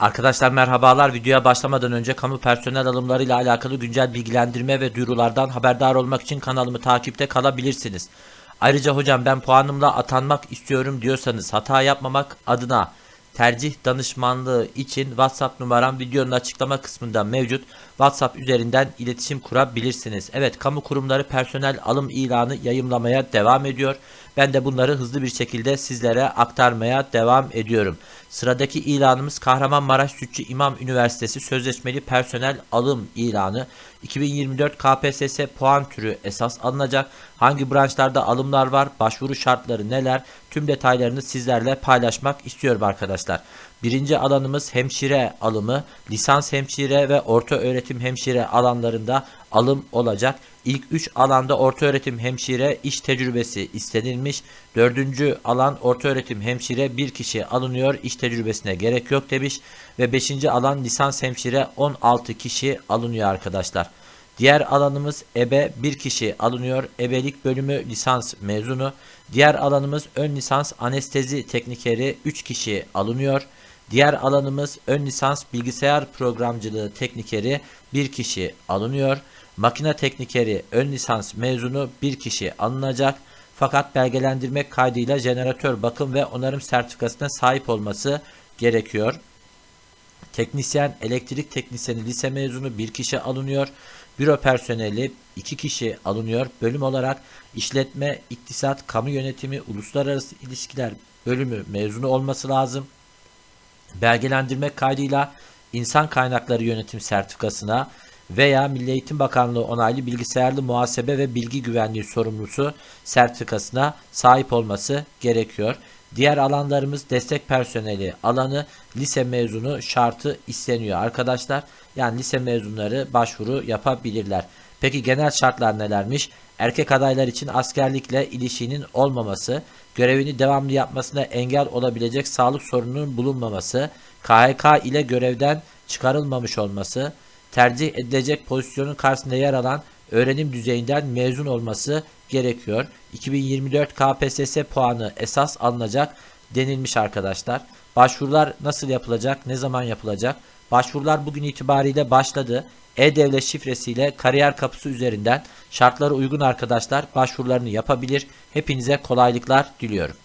Arkadaşlar merhabalar. Videoya başlamadan önce kamu personel alımlarıyla alakalı güncel bilgilendirme ve duyurulardan haberdar olmak için kanalımı takipte kalabilirsiniz. Ayrıca hocam ben puanımla atanmak istiyorum diyorsanız hata yapmamak adına tercih danışmanlığı için WhatsApp numaram videonun açıklama kısmında mevcut. WhatsApp üzerinden iletişim kurabilirsiniz. Evet kamu kurumları personel alım ilanı yayımlamaya devam ediyor. Ben de bunları hızlı bir şekilde sizlere aktarmaya devam ediyorum. Sıradaki ilanımız Kahramanmaraş Sütçü İmam Üniversitesi Sözleşmeli Personel Alım ilanı. 2024 KPSS puan türü esas alınacak. Hangi branşlarda alımlar var, başvuru şartları neler, tüm detaylarını sizlerle paylaşmak istiyorum arkadaşlar. Birinci alanımız hemşire alımı, lisans hemşire ve orta öğretim hemşire alanlarında alım olacak. İlk 3 alanda orta öğretim hemşire iş tecrübesi istenilmiş. Dördüncü alan orta öğretim hemşire bir kişi alınıyor iş tecrübesine gerek yok demiş. Ve beşinci alan lisans hemşire 16 kişi alınıyor arkadaşlar. Diğer alanımız ebe bir kişi alınıyor. Ebelik bölümü lisans mezunu. Diğer alanımız ön lisans anestezi teknikeri 3 kişi alınıyor. Diğer alanımız ön lisans bilgisayar programcılığı teknikeri bir kişi alınıyor. Makine teknikeri ön lisans mezunu bir kişi alınacak. Fakat belgelendirmek kaydıyla jeneratör bakım ve onarım sertifikasına sahip olması gerekiyor. Teknisyen, elektrik teknisyeni lise mezunu bir kişi alınıyor. Büro personeli iki kişi alınıyor. Bölüm olarak işletme, iktisat, kamu yönetimi, uluslararası ilişkiler bölümü mezunu olması lazım. Belgelendirme kaydıyla insan kaynakları yönetim sertifikasına veya Milli Eğitim Bakanlığı onaylı bilgisayarlı muhasebe ve bilgi güvenliği sorumlusu sertifikasına sahip olması gerekiyor. Diğer alanlarımız destek personeli alanı lise mezunu şartı isteniyor arkadaşlar. Yani lise mezunları başvuru yapabilirler. Peki genel şartlar nelermiş? Erkek adaylar için askerlikle ilişkinin olmaması, görevini devamlı yapmasına engel olabilecek sağlık sorununun bulunmaması, KHK ile görevden çıkarılmamış olması, tercih edilecek pozisyonun karşısında yer alan öğrenim düzeyinden mezun olması gerekiyor. 2024 KPSS puanı esas alınacak denilmiş arkadaşlar. Başvurular nasıl yapılacak, ne zaman yapılacak? Başvurular bugün itibariyle başladı. E-Devlet şifresiyle kariyer kapısı üzerinden şartlara uygun arkadaşlar başvurularını yapabilir. Hepinize kolaylıklar diliyorum.